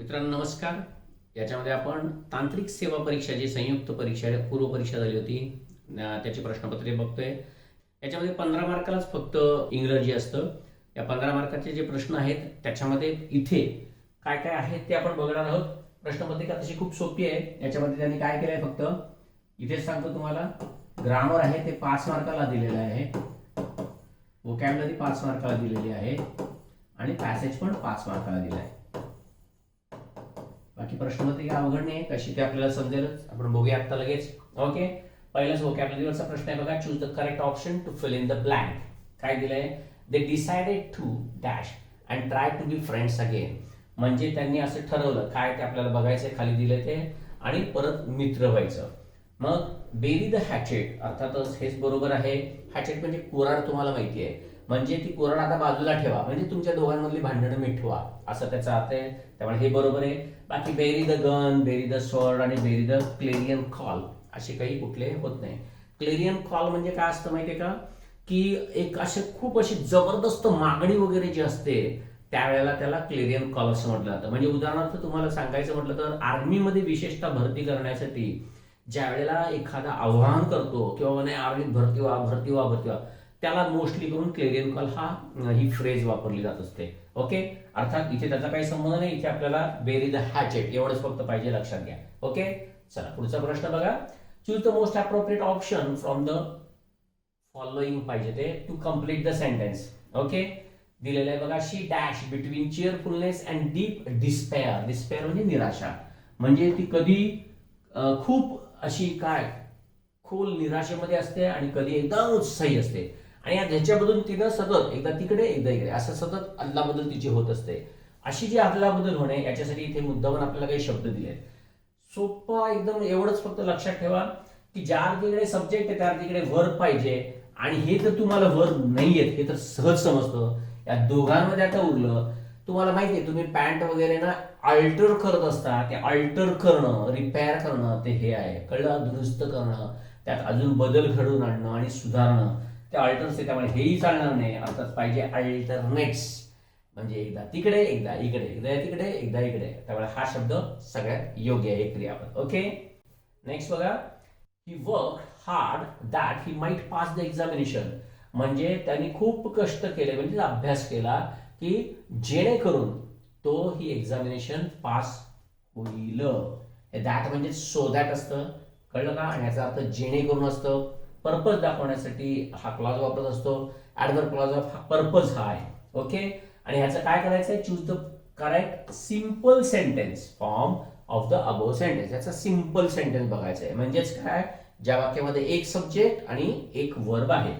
मित्रांनो नमस्कार. याच्यामध्ये आपण तांत्रिक सेवा परीक्षा जी संयुक्त परीक्षा पूर्व परीक्षा झाली होती. त्याची प्रश्नपत्रे बघतोय. याच्यामध्ये पंधरा मार्कालाच फक्त इंग्रजी असतं. या पंधरा मार्काचे जे प्रश्न आहेत त्याच्यामध्ये इथे काय काय आहे ते आपण बघणार आहोत. प्रश्नपत्रिका तशी खूप सोपी आहे. याच्यामध्ये त्यांनी काय केलं आहे फक्त इथेच सांगतो तुम्हाला. ग्रामर आहे ते पाच मार्काला दिलेलं आहे. वोकॅबलरी पाच मार्काला दिलेली आहे. आणि पॅसेज पण पाच मार्काला दिला आहे. बाकी प्रश्नपत्रिका अवघड नाही कशी ते आपल्याला समजेलच? आपण बघूया आता लगेच. ओके पहिलाच वोकॅबलरीवरचा प्रश्न आहे बघा. Choose the correct option to fill in the blank काय दिलंय? They decided to dash and try to be friends again म्हणजे त्यांनी असं ठरवलं. काय ते आपल्याला बघायचं खाली दिलंय ते. आणि परत मित्र व्हायचं. मग बेरी द हॅचेट अर्थातच हेच बरोबर आहे. हॅचेट म्हणजे कुराड तुम्हाला माहिती आहे म्हणजे ती कोरण आता बाजूला ठेवा. म्हणजे तुमच्या दोघांमधली भांडणं मिठवा. असं त्याचा अर्थ आहे. त्यामुळे हे बरोबर आहे. बाकी bury the gun bury the sword आणि बेरी द क्लेरियन कॉल असे काही कुठले होत नाही. क्लेरियन कॉल म्हणजे काय असतं माहितीये का? की एक असे खूप अशी जबरदस्त मागणी वगैरे जी असते त्यावेळेला त्याला क्लेरियन कॉल असं म्हटलं जातं. म्हणजे उदाहरणार्थ तुम्हाला सांगायचं म्हटलं तर आर्मीमध्ये विशेषतः भरती करण्यासाठी ज्या वेळेला एखादा आव्हान करतो किंवा म्हणे आर्मीत भरती व्हा भरती व्हा भरती व्हा त्याला मोस्टली करून क्लेरियन कॉल हा ही फ्रेज वापरली जात असते. ओके अर्थात इथे त्याचा काही संबंध नाही इथे आपल्याला बेरी द हॅचेट एवढंच फक्त पाहिजे लक्षात घ्या. ओके चला पुढचा प्रश्न बघा. Choose the most appropriate option from the following पाहिजे ते to complete the sentence okay दिलेलं आहे बघा she dash between cheerfulness and deep despair despair म्हणजे निराशा. म्हणजे ती कधी खूप अशी काय खोल निराशेमध्ये असते आणि कधी एकदम उत्साही असते. आणि या ह्याच्याबद्दल तिनं सतत एकदा तिकडे एकदा इकडे असं सतत अदलाबदल तिची होत असते. अशी जी अदलाबदल होणे याच्यासाठी इथे मुद्दामून आपल्याला काही शब्द दिले सोपा एकदम एवढंच फक्त लक्षात ठेवा की ज्या तिकडे सब्जेक्ट आहे त्या तिकडे वर्क पाहिजे. आणि हे तर तुम्हाला वर्क नाही आहेत हे तर सहज समजतं. या दोघांमध्ये आता उरलं. तुम्हाला माहिती आहे तुम्ही पॅन्ट वगैरे ना अल्टर करत असता ते अल्टर करणं रिपेअर करणं ते हे आहे. कळलं? दुरुस्त करणं. त्यात अजून बदल घडवून आणणं आणि सुधारणं. ते अल्टर्स आहे त्यामुळे हेही चालणार नाही. अर्थात पाहिजे अल्टरनेट्स म्हणजे एकदा तिकडे एकदा इकडे एकदा तिकडे एकदा इकडे. त्यामुळे हा शब्द सगळ्यात योग्य आहे क्रियापद. ओके नेक्स्ट बघा. He work hard that he might pass the examination म्हणजे त्यांनी खूप कष्ट केले म्हणजे अभ्यास केला की जेणेकरून तो ही एक्झामिनेशन पास होईल. दॅट म्हणजे सो दॅट असतं. कळलं का? आणि याचा अर्थ जेणेकरून असतं. पर्पज दाखवण्यासाठी हा क्लॉज वापरत असतो. ऍडवर क्लॉज ऑफ हा पर्पज हा आहे. ओके आणि ह्याचं काय करायचं आहे choose the correct simple sentence form of the above sentence याचा सिंपल सेंटेन्स बघायचा आहे म्हणजेच काय? ज्या वाक्यामध्ये एक सब्जेक्ट आणि एक वर्ब आहे.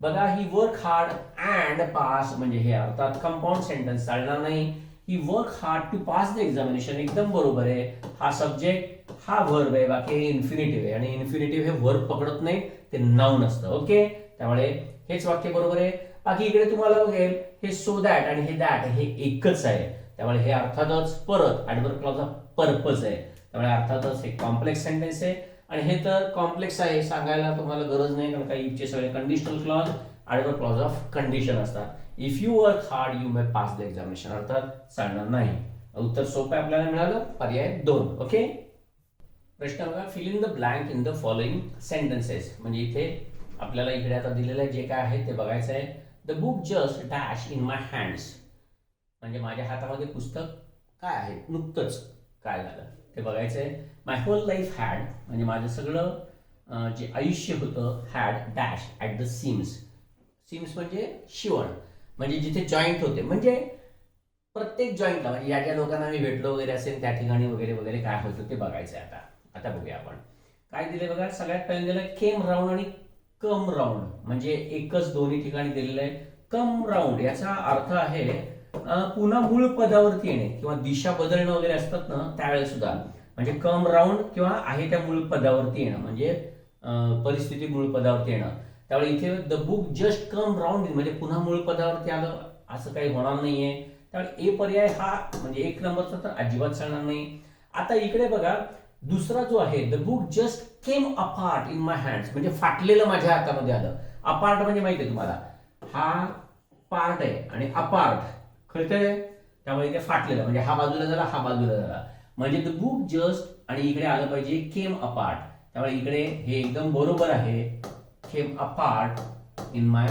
बघा he work hard and pass म्हणजे हे अर्थात कंपाऊंड सेंटेन्स चालणार नाही. He work hard to pass the examination एकदम बरोबर आहे. हा सब्जेक्ट हा वर्ब आहे. बाकी हे इन्फिनिटिव्ह आहे. आणि इन्फिनिटिव्ह हे वर्ब पकडत नाही ते नाऊन असतं. ओके त्यामुळे हेच वाक्य बरोबर आहे. बाकी इकडे तुम्हाला बघेल हे सो दॅट आणि हे दॅट हे एकच आहे. त्यामुळे हे अर्थातच परत ऍडवर्क क्लॉज पर्पज आहे. त्यामुळे अर्थातच हे कॉम्प्लेक्स सेंटेन्स आहे. आणि हे तर कॉम्प्लेक्स आहे सांगायला तुम्हाला गरज नाही कारण काही इफचे सगळे conditional clause adverb clause of condition असतात. If you work hard you may pass the examination अर्थात चालणार नाही. उत्तर सोपं आपल्याला मिळालं? पर्याय दोन. ओके प्रश्न बघा. Fill in the blank in the following sentences म्हणजे इथे आपल्याला इकडे आता दिलेलं आहे जे काय आहे ते बघायचं आहे. The book just dash in my hands म्हणजे माझ्या हातामध्ये पुस्तक काय आहे? नुकतंच काय झालं? ते बघायचं आहे. माय होल लाईफ हॅड म्हणजे माझं सगळं जे आयुष्य होतं had dash at the seams seams म्हणजे शिवण. म्हणजे जिथे जॉईंट होते. म्हणजे प्रत्येक जॉईंटला म्हणजे या ज्या लोकांना मी भेटलो वगैरे असेल त्या ठिकाणी वगैरे वगैरे काय होतं ते बघायचं आहे आता. आता बघूया आपण. काय दिले बघा? सगळ्यात पहिले दिलं केम राऊंड आणि कम राऊंड म्हणजे एकच दोन्ही ठिकाणी दिलेलं आहे. कम राऊंड याचा अर्थ आहे पुन्हा मूळ पदावरती येणे किंवा दिशा बदलणं वगैरे असतात ना त्यावेळेस सुद्धा. म्हणजे कम राऊंड किंवा आहे त्या मूळ पदावरती येणं. म्हणजे परिस्थिती मूळ पदावरती येणं. त्यामुळे इथे the book just come round म्हणजे पुन्हा मूळ पदावरती आलं असं काही होणार नाहीये. त्यामुळे ए पर्याय हा म्हणजे एक नंबरचा तर अजिबात चालणार नाही. आता इकडे बघा दुसरा जो आहे the book just came apart in my hands म्हणजे फाटलेलं माझ्या हातामध्ये आलं. अपार्ट म्हणजे माहिती आहे तुम्हाला? हा पार्ट आहे आणि अपार्ट कळतंय? त्यामुळे इथे फाटलेलं म्हणजे हा बाजूला झाला हा बाजूला झाला. म्हणजे द बुक जस्ट आणि इकडे आलं पाहिजे केम अपार्ट त्यामुळे इकडे हे एकदम बरोबर आहे. Came apart in my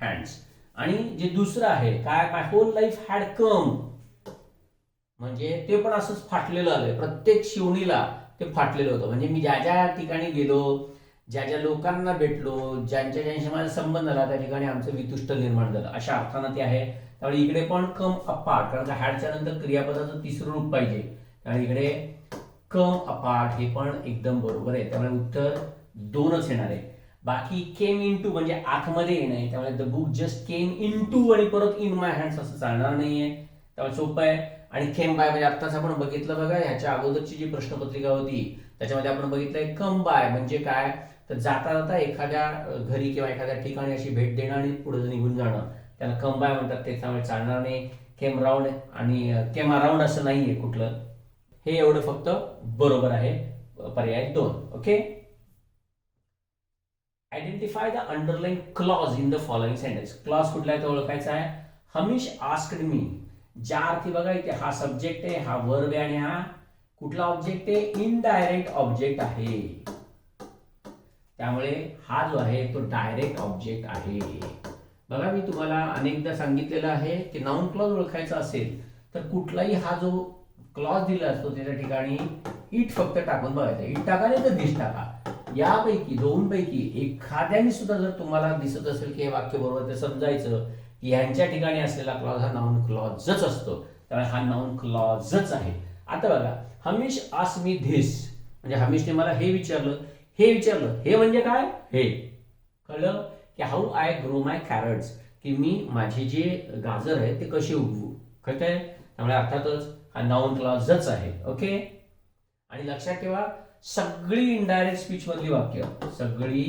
hands आणि जे दुसरं आहे काय my whole life had come म्हणजे ते पण असंच फाटलेलं आलंय. प्रत्येक शिवणीला ते फाटलेलं होतं. म्हणजे मी ज्या ज्या ठिकाणी गेलो ज्या ज्या लोकांना भेटलो ज्यांच्या ज्यांशी माझा संबंध आला त्या ठिकाणी आमचं वितुष्ट निर्माण झालं. अशा अर्थानं ते आहे. त्यामुळे इकडे पण कम अपार्ट कारण का हॅडच्या नंतर क्रियापदाचं तिसरं रूप पाहिजे. त्यामुळे इकडे कम अपार्ट हे पण एकदम बरोबर आहे. त्यामुळे उत्तर दोनच येणार आहे. बाकी केम इन टू म्हणजे आतमध्ये येणं त्यामुळे the book just came into आणि परत इन माय हँड्स असं चालणार नाहीये. त्यामुळे सोपं आहे. आणि खेम बाय म्हणजे आत्ताच आपण बघितलं बघा ह्याच्या अगोदरची जी प्रश्नपत्रिका होती त्याच्यामध्ये आपण बघितलंय कम बाय म्हणजे काय? तर जाता जाता एखाद्या घरी किंवा एखाद्या ठिकाणी अशी भेट देणं आणि पुढे निघून जाणं. त्याला कम बाय म्हणतात ते त्यामुळे चालणार नाही. केम राऊंड आणि केम अराऊंड असं नाहीये कुठलं. हे एवढं फक्त बरोबर आहे पर्याय दोन. Okay identify the underline clause in the following sentence clause कुठला आहे तो ओळखायचा आहे? हमीश आस्कड मी ज्या अर्थी बघा इथे हा सब्जेक्ट आहे हा वर्ब आहे आणि हा कुठला ऑब्जेक्ट आहे? इनडायरेक्ट ऑब्जेक्ट आहे. त्यामुळे हा जो आहे तो डायरेक्ट ऑब्जेक्ट आहे. बघा मी तुम्हाला अनेकदा सांगितलेलं आहे की नाऊन क्लॉज ओळखायचा असेल तर कुठलाही हा जो क्लॉज दिला असतो त्याच्या ठिकाणी इट फक्त टाकून बघायचं. इट टाका नाही तर दिस टाका. यापैकी दोन पैकी एखाद्याने सुद्धा जर तुम्हाला दिसत असेल की हे वाक्य बरोबर ते समजायचं की ह्यांच्या ठिकाणी असलेला क्लॉज हा नाऊन क्लॉजच असतो. त्यामुळे हा नाऊन क्लॉजच आहे. आता बघा हमीश आस मी धिस. म्हणजे हमीशने मला हे विचारलं हे विचारलं. हे म्हणजे काय? हे. कळलं? की how I grow my carrots की मी माझे जे गाजर आहे ते कसे उगवू? कळतंय? त्यामुळे अर्थातच हा नाऊन क्लॉजच आहे. ओके आणि लक्षात ठेवा सगळी इनडायरेक्ट स्पीच मधली वाक्य. सगळी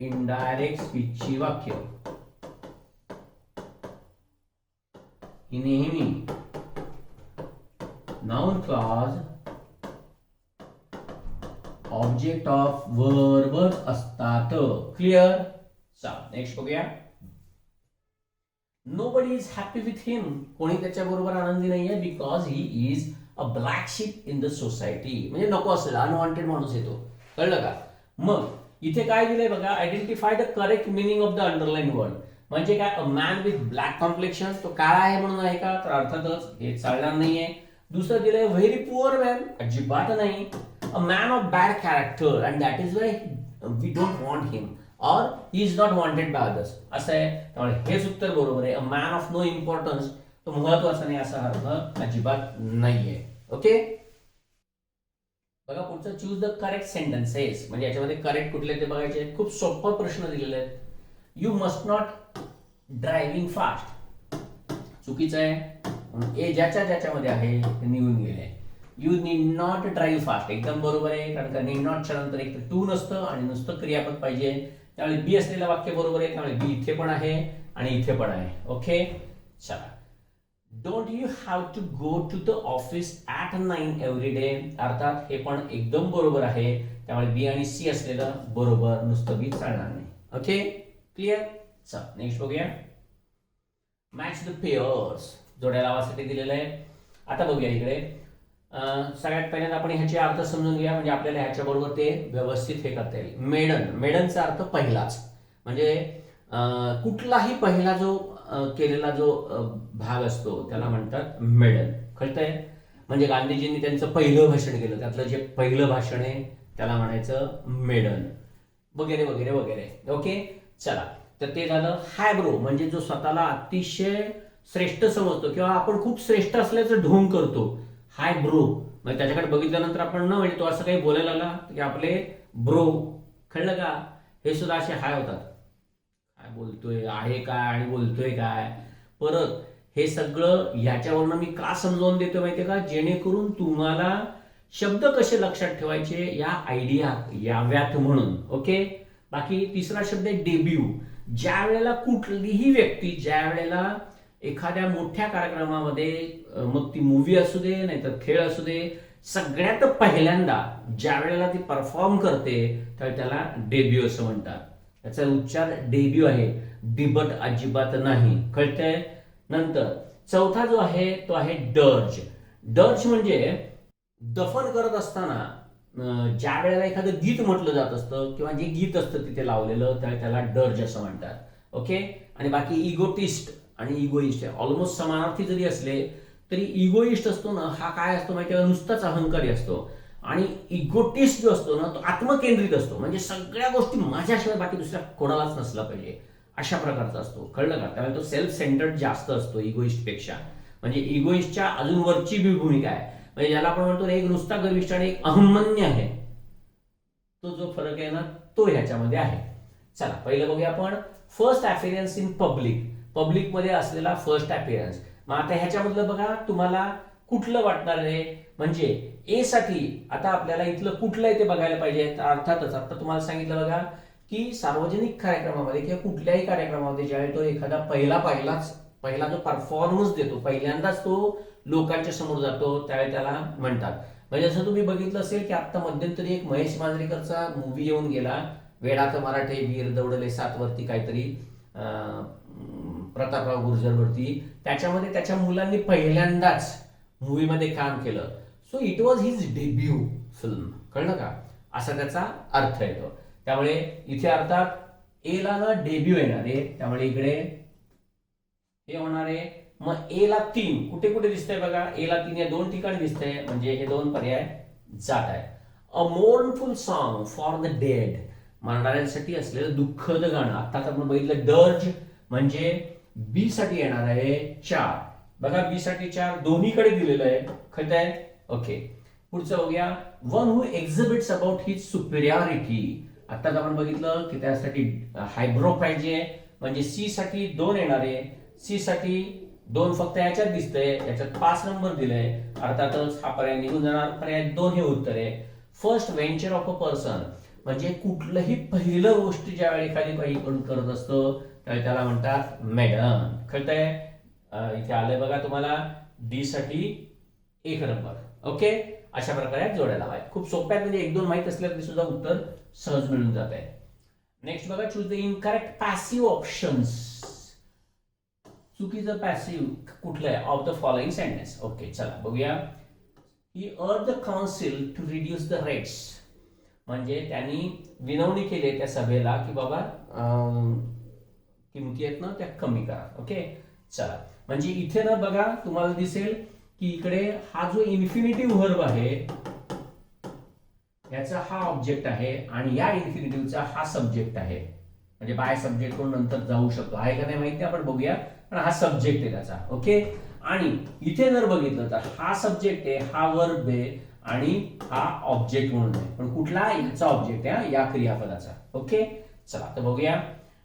इनडायरेक्ट स्पीचची वाक्य. ही नेहमी नाउन क्लॉज ऑब्जेक्ट ऑफ वर्बच असतात. क्लिअर चा नेक्स्ट बघूया. Nobody is happy with him कोणी त्याच्या बरोबर आनंदी नाहीये because he is a black sheep in the society म्हणजे नको असेल अनवॉन्टेड माणूस येतो कळलं का? मग इथे काय दिलंय बघा identify the correct meaning of the underline word म्हणजे काय a man with black complexion तो काळा आहे म्हणून आहे का? तर अर्थातच हे चालणार नाहीये. दुसरं दिलंय व्हेरी पुअर मॅन अजिबात नाही. A man of bad character and that is why we don't want him or he is not wanted by others असं आहे. त्यामुळे हेच उत्तर बरोबर आहे. A man of no importance तो महत्त्वाचा नाही असा अर्थ अजिबात नाहीये. ओके बघा पुढचं चूज द करेक्ट सेंटेन्सेस म्हणजे याच्यामध्ये करेक्ट कुठले ते बघायचे खूप सोपा प्रश्न दिलेले आहेत. You must not driving fast चुकीचं आहे. ए ज्याच्या ज्याच्यामध्ये आहे ते निघून गेले. You need not drive fast एकदम बरोबर आहे कारण का नीड नॉटच्या नंतर एक तर टू नसतं आणि नुसतं क्रियापद पाहिजे. त्यामुळे बी असलेलं वाक्य बरोबर आहे त्यामुळे बी इथे पण आहे आणि इथे पण आहे. ओके चला. Don't you have to go to the office at nine every day अर्थात हे पण एकदम बरोबर आहे. त्यामुळे बी आणि सी असलेलं बरोबर नुसतं बी चालणार नाही. ओके क्लिअर चल नेक्स्ट बघूया. मॅच द पेअर्स जोड्या लावासाठी दिलेलं आहे. आता बघूया इकडे. सगळ्यात पहिल्यांदा आपण ह्याचे अर्थ समजून घ्या म्हणजे आपल्याला ह्याच्याबरोबर ते व्यवस्थित हे करता येईल. मेडन. मेडनचा अर्थ पहिलाच. म्हणजे कुठलाही पहिला जो केलेला जो भाग असतो त्याला म्हणतात मेडन कळतंय म्हणजे गांधीजींनी त्यांचं पहिलं भाषण केलं. त्यातलं जे पहिलं भाषण आहे त्याला म्हणायचं मेडन वगैरे वगैरे वगैरे. ओके? चला. तर ते झालं हायब्रो. म्हणजे जो स्वतःला अतिशय श्रेष्ठ समजतो किंवा आपण खूप श्रेष्ठ असल्याचं ढोंग करतो. हाय ब्रो म्हणजे त्याच्याकडे बघितल्यानंतर आपण न म्हणजे तो असं काही बोलायला लागला की आपले ब्रो. कळलं का? हे सुद्धा असे हाय होतात. बोलतोय आहे काय आणि बोलतोय काय? परत हे सगळं याच्यावरनं मी का समजावून देतो माहितीये का? जेणेकरून तुम्हाला शब्द कसे लक्षात ठेवायचे या आयडिया याव्यात म्हणून ओके? बाकी तिसरा शब्द आहे डेब्यू ज्या वेळेला कुठलीही व्यक्ती ज्या वेळेला एखाद्या मोठ्या कार्यक्रमामध्ये मग ती मूवी असू दे नाहीतर खेळ असू दे सगळ्यात पहिल्यांदा ज्या वेळेला ती परफॉर्म करते तर त्याला डेब्यू असं म्हणतात. त्याचा उच्चार डेब्यू आहे. डिबट अजिबात नाही. कळतंय? नंतर चौथा जो आहे तो आहे डर्ज डर्ज म्हणजे दफन करत असताना ज्या वेळेला एखादं गीत म्हटलं जात असतं किंवा जे गीत असतं तिथे लावलेलं त्या त्याला डर्ज असं म्हणतात. ओके? आणि बाकी इगोटिस्ट आणि इगोइस्ट ऑलमोस्ट समानार्थी जरी असले तरी इगोइस्ट असतो ना हा काय असतो माहिती नुसताच अहंकारी असतो. आणि इगोटिस्ट जो असतो ना तो आत्मकेंद्रित असतो. म्हणजे सगळ्या गोष्टी माझ्याशिवाय बाकी दुसऱ्या कोणालाच नसला पाहिजे. अशा प्रकारचा असतो. कळलं का? त्यामुळे तो सेल्फ सेंटर्ड जास्त असतो इगोइस्टपेक्षा म्हणजे इगोइस्टच्या अजून वरची बी भूमिका आहे. म्हणजे ज्याला आपण म्हणतो एक नुसता गर्विष्ठ आणि एक अहमन्य आहे. तो जो फरक आहे ना तो ह्याच्यामध्ये आहे. चला पहिलं बघूया आपण. फर्स्ट अपिअरन्स इन पब्लिक पब्लिकमध्ये असलेला फर्स्ट अपिअरन्स मग आता ह्याच्यामधलं बघा तुम्हाला कुठलं वाटणार आहे? म्हणजे ए साठी आता आपल्याला इथलं कुठलं आहे ते बघायला पाहिजे अर्थातच आता तुम्हाला सांगितलं बघा की सार्वजनिक कार्यक्रमामध्ये किंवा कुठल्याही कार्यक्रमामध्ये ज्यावेळी तो एखादा पहिला पहिलाच पहिला जो परफॉर्मन्स देतो पहिल्यांदाच तो लोकांच्या समोर जातो त्यावेळी त्याला म्हणतात. म्हणजे जसं तुम्ही बघितलं असेल की आता मध्यंतरी एक महेश मांजरेकरचा मूवी येऊन गेला. वेडात मराठे वीर दौडले सातवरती काहीतरी प्रतापराव गुर्जरवरती. त्याच्यामध्ये त्याच्या मुलांनी पहिल्यांदाच मूवीमध्ये काम केलं. So it was his debut film कळलं का? असा त्याचा अर्थ येतो. त्यामुळे इथे अर्थात एला ना डेब्यू येणार आहे त्यामुळे इकडे हे होणार आहे. मग एला तीन. कुठे कुठे दिसतंय बघा? एला तीन या दोन ठिकाणी दिसतंय. म्हणजे हे दोन पर्याय जात आहे a mournful song for the dead मरणाऱ्यांसाठी असलेलं दुःखद गाणं. आताच आपण बघितलं डर्ज म्हणजे बी साठी येणार आहे चार. बघा बी साठी चार दोन्हीकडे दिलेलं आहे. खत आहे ओके पुढचं बघूया. One who exhibits about his superiority आताच आपण बघितलं की त्यासाठी हायब्रो पाहिजे. म्हणजे सी साठी दोन येणार. आहे सी साठी दोन फक्त याच्यात दिसतंय. याच्यात पाच नंबर दिलाय. अर्थातच हा पर्याय निघून जाणार. पर्याय दोन हे उत्तर आहे. First venture of a person म्हणजे कुठलंही पहिलं गोष्ट ज्यावेळी एखादी काही करून करत असतो त्यावेळी त्याला म्हणतात मॅडम कळतंय? इथे आलंय बघा तुम्हाला. डी साठी एक नंबर ओके? अशा प्रकारे जोड्या लावायत खूप सोप्या आहेत, म्हणजे एक दोन माहीत असल्या तरी सुद्धा उत्तर सहज मिळून जात आहे नेक्स्ट बघा choose the incorrect passive options चुकीचं पॅसिव्ह कुठलं आहे of the following sentence okay चला बघूया. He urged the council to reduce the rates म्हणजे त्यांनी विनवणी केली त्या सभेला की बाबा किमती आहेत ना त्या कमी करा. ओके चला. म्हणजे इथे ना बघा तुम्हाला दिसेल की इकडे हा जो इन्फिनिटिव्ह व्हर्ब आहे याचा हा ऑब्जेक्ट आहे आणि या इन्फिनिटिव्हचा हा सब्जेक्ट आहे. म्हणजे बाय सब्जेक्ट करून नंतर जाऊ शकतो. आहे का नाही माहिती? आपण बघूया. पण हा सब्जेक्ट आहे त्याचा. ओके आणि इथे जर बघितलं तर हा सब्जेक्ट आहे हा वर्ब आहे आणि हा ऑब्जेक्ट म्हणून आहे. पण कुठला? याचा ऑब्जेक्ट आहे हा, या क्रियापदाचा. ओके चला तर बघूया.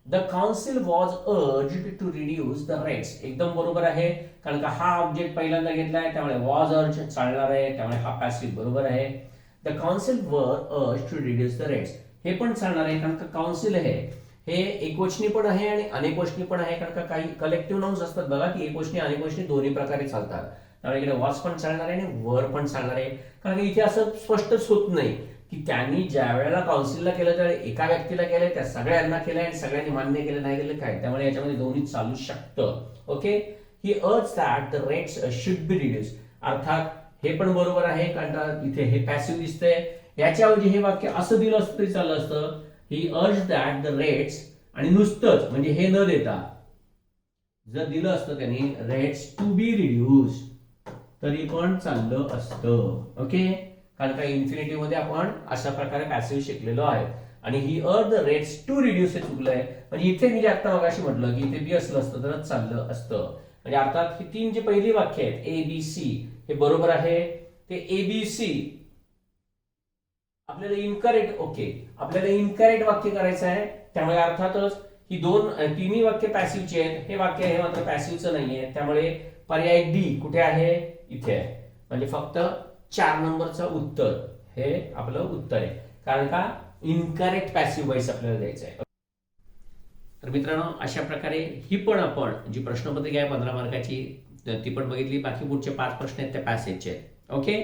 The council was urged to reduce the rates एकदम बरोबर आहे. कारण का हा ऑब्जेक्ट पहिल्यांदा घेतलाय त्यामुळे वॉज अर्ज चालणार आहे त्यामुळे हा पॅसिव्ह बरोबर आहे. द काउन्सिल वर अर्ज टू रिड्यूस द रेट्स हे पण चालणार आहे कारण का काउन्सिल आहे हे एकवचनी पण आहे आणि अनेकवचनी पण आहे. कारण का काही कलेक्टिव्ह नाउन्स असतात बघा की एकवचनी अनेकवचनी दोन्ही प्रकारे चालतात. त्यामुळे इकडे वॉच पण चालणार आहे आणि वर पण चालणार आहे. कारण का इथे असं स्पष्टच होत नाही. की त्यांनी ज्या वेळेला काउन्सिलला केलं त्यावेळी एका व्यक्तीला केलंय त्या सगळ्यांना केलंय आणि सगळ्यांनी मान्य केलं नाही केलं काय? त्यामुळे याच्यामध्ये दोन्ही चालू शकतं. Okay he urged that the rates should be reduce अर्थात हे पण बरोबर आहे कारण इथे हे पॅसिव्ह दिसतंय. याच्याऐवजी हे वाक्य असं दिलं असतं तरी चाललं असतं. ही अर्ज दॅट द रेट्स आणि नुसतंच म्हणजे हे न देता जर दिलं असतं त्यांनी रेट्स टू बी रिड्यूस तरी पण चाललं असतं. ओके कारण का इन्फिनिटी मध्ये आपण अशा प्रकारे पॅसिव्ह शिकलेलो आहे. आणि ही अर्ध रेट्स टू रिड्यूस हे आहे म्हणजे इथे मी जे आता मगाशी म्हटलं की इथे बी असलं असतं तरच चाललं असतं. म्हणजे अर्थात ही तीन जी पहिली वाक्य आहेत ए बी सी हे बरोबर आहे. ते ए बी सी आपल्याला इनकरेक्ट ओके आपल्याला इनकरेक्ट वाक्य करायचं आहे त्यामुळे अर्थातच ही दोन तिन्ही वाक्य पॅसिव्हची आहेत. हे वाक्य हे मात्र पॅसिव्हचं नाहीये. त्यामुळे पर्याय डी कुठे आहे? इथे आहे. म्हणजे फक्त चार नंबरचं उत्तर हे आपलं उत्तर आहे. कारण का? इनकरेक्ट पॅसिव्ह वॉइस आपल्याला द्यायचं आहे. तर मित्रांनो अशा प्रकारे ही पण आपण जी प्रश्नपत्रिका आहे पंधरा मार्काची ती पण बघितली. बाकी पुढचे पाच प्रश्न आहेत त्या पॅसेजचे आहेत. ओके